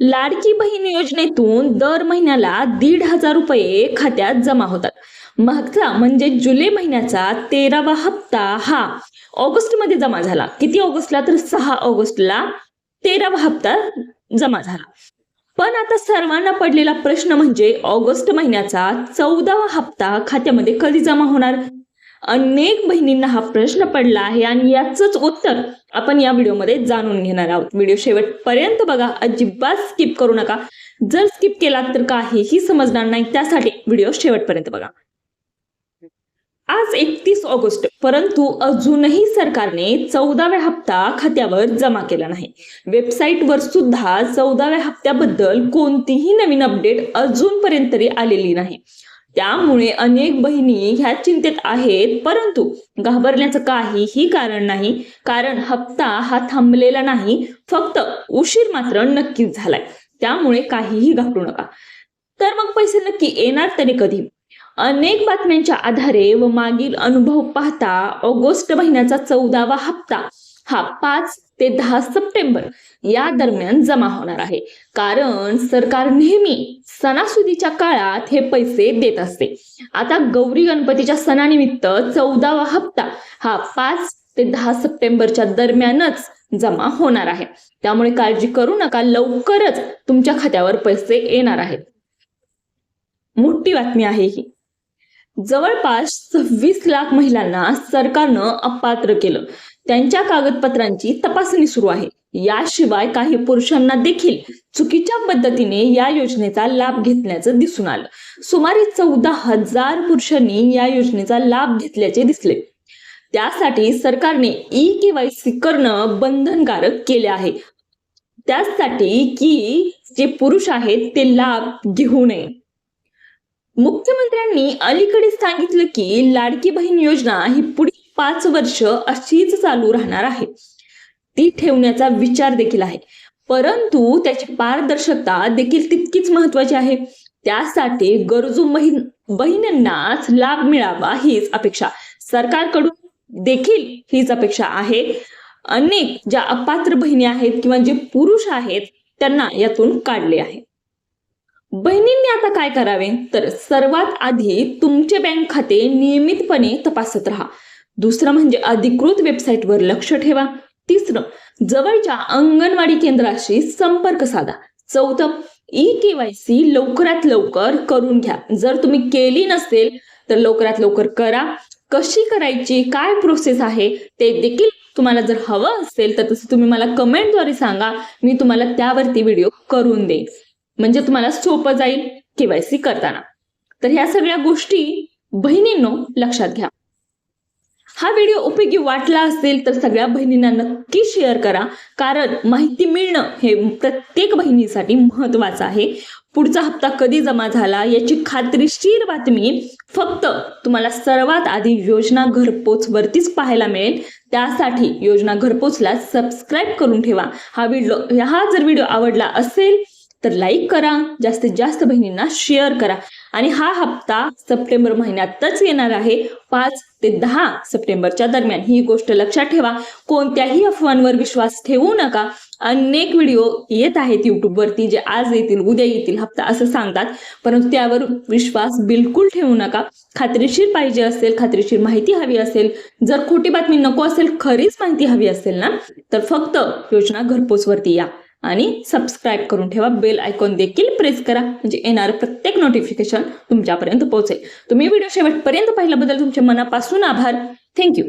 लाडकी बहीण योजनेतून दर महिन्याला दीड हजार रुपये खात्यात जमा होतात. मागचा म्हणजे जुलै महिन्याचा तेरावा हप्ता हा ऑगस्टमध्ये जमा झाला. किती ऑगस्टला? तर सहा ऑगस्टला तेरावा हप्ता जमा झाला. पण आता सर्वांना पडलेला प्रश्न म्हणजे ऑगस्ट महिन्याचा चौदावा हप्ता खात्यामध्ये कधी जमा होणार? अनेक बहिणींना हा प्रश्न पडला आहे आणि याचंच उत्तर आपण या व्हिडिओमध्ये जाणून घेणार आहोत. व्हिडिओ शेवटपर्यंत बघा अजिबात स्किप करू नका. जर स्किप केला तर काहीही समजणार नाही त्यासाठी व्हिडिओ शेवटपर्यंत बघा. आज एकतीस ऑगस्ट परंतु अजूनही सरकारने चौदाव्या हप्ता खात्यावर जमा केला नाही. वेबसाईटवर सुद्धा चौदाव्या हप्त्याबद्दल कोणतीही नवीन अपडेट अजूनपर्यंत तरी आलेली नाही. त्यामुळे अनेक बहिणी ह्या चिंतेत आहेत परंतु घाबरण्याचं काहीही कारण नाही. कारण हप्ता हा थांबलेला नाही फक्त उशीर मात्र नक्कीच झालाय. त्यामुळे काहीही घाबरू नका. तर मग पैसे नक्की येणार तरी कधी? अनेक बातम्यांच्या आधारे व मागील अनुभव पाहता ऑगस्ट महिन्याचा चौदावा हप्ता हा पाच ते दहा सप्टेंबर या दरम्यान जमा होणार आहे. कारण सरकार नेहमी सणासुदीच्या काळात हे पैसे देत असते. आता गौरी गणपतीच्या सणानिमित्त चौदावा हप्ता हा पाच ते दहा सप्टेंबरच्या दरम्यानच जमा होणार आहे. त्यामुळे काळजी करू नका लवकरच तुमच्या खात्यावर पैसे येणार आहेत. मोठी बातमी आहे ही. जवळपास सव्वीस लाख महिलांना सरकारनं अपात्र केलं. त्यांच्या कागदपत्रांची तपासणी सुरू आहे. याशिवाय काही पुरुषांना देखील चुकीच्या पद्धतीने या योजनेचा लाभ घेतल्याचं दिसून आलं. सुमारे चौदा हजार पुरुषांनी या योजनेचा लाभ घेतल्याचे दिसले. त्यासाठी सरकारने ई के वाय सी करणं बंधनकारक केले आहे. त्यासाठी की जे पुरुष आहेत ते लाभ घेऊ नये. मुख्यमंत्र्यांनी अलीकडे सांगितलं की लाडकी बहीण योजना ही पुढील पाच वर्ष अशीच चालू राहणार आहे. ती ठेवण्याचा विचार देखील आहे. परंतु त्याची पारदर्शकता देखील तितकीच महत्वाची आहे. त्यासाठी गरजू बहीण बहिणींनाच लाभ मिळावा हीच अपेक्षा. सरकारकडून देखील हीच अपेक्षा आहे. अनेक ज्या अपात्र बहिणी आहेत किंवा जे पुरुष आहेत त्यांना यातून काढले आहे. बहिणींनी आता काय करावे? तर सर्वात आधी तुमचे बँक खाते नियमितपणे तपासत राहा. दुसरं म्हणजे अधिकृत वेबसाईटवर लक्ष ठेवा. तिसरं जवळच्या अंगणवाडी केंद्राशी संपर्क साधा. चौथं ई के वाय सी लवकरात लवकर करून घ्या. जर तुम्ही केली नसेल तर लवकरात लवकर करा. कशी करायची? काय प्रोसेस आहे? ते देखील तुम्हाला जर हवं असेल तर तसं तुम्ही मला कमेंटद्वारे सांगा. मी तुम्हाला त्यावरती व्हिडिओ करून देईन. म्हणजे तुम्हाला सोपं जाईल केवायसी करताना. तर ह्या सगळ्या गोष्टी बहिणींनो लक्षात घ्या. हा व्हिडिओ उपयोगी वाटला असेल तर सगळ्या बहिणींना नक्की शेअर करा. कारण माहिती मिळणं हे प्रत्येक बहिणीसाठी महत्वाचं आहे. पुढचा हप्ता कधी जमा झाला याची खात्रीशीर बातमी फक्त तुम्हाला सर्वात आधी योजना घरपोच वरतीच पाहायला मिळेल. त्यासाठी योजना घरपोचला सबस्क्राईब करून ठेवा. हा व्हिडिओ हा जर व्हिडिओ आवडला असेल तर लाईक करा जास्तीत जास्त बहिणींना शेअर करा. आणि हा हप्ता सप्टेंबर महिन्यातच येणार आहे. पाच ते दहा सप्टेंबरच्या दरम्यान. ही गोष्ट लक्षात ठेवा. कोणत्याही अफवांवर विश्वास ठेवू नका. अनेक व्हिडिओ येत आहेत युट्यूबवरती जे आज येतील उद्या येतील हप्ता असं सांगतात. परंतु त्यावर विश्वास बिलकुल ठेवू नका. खात्रीशीर पाहिजे असेल खात्रीशीर माहिती हवी असेल जर खोटी बातमी नको असेल खरीच माहिती हवी असेल ना तर फक्त योजना घरपोचवरती या. आणि सबस्क्राईब करून ठेवा. बेल आयकॉन देखील प्रेस करा. म्हणजे येणारं प्रत्येक नोटिफिकेशन तुमच्यापर्यंत पोहोचेल. तुम्ही व्हिडिओ शेवटपर्यंत पाहिल्याबद्दल तुमचे मनापासून आभार. थँक्यू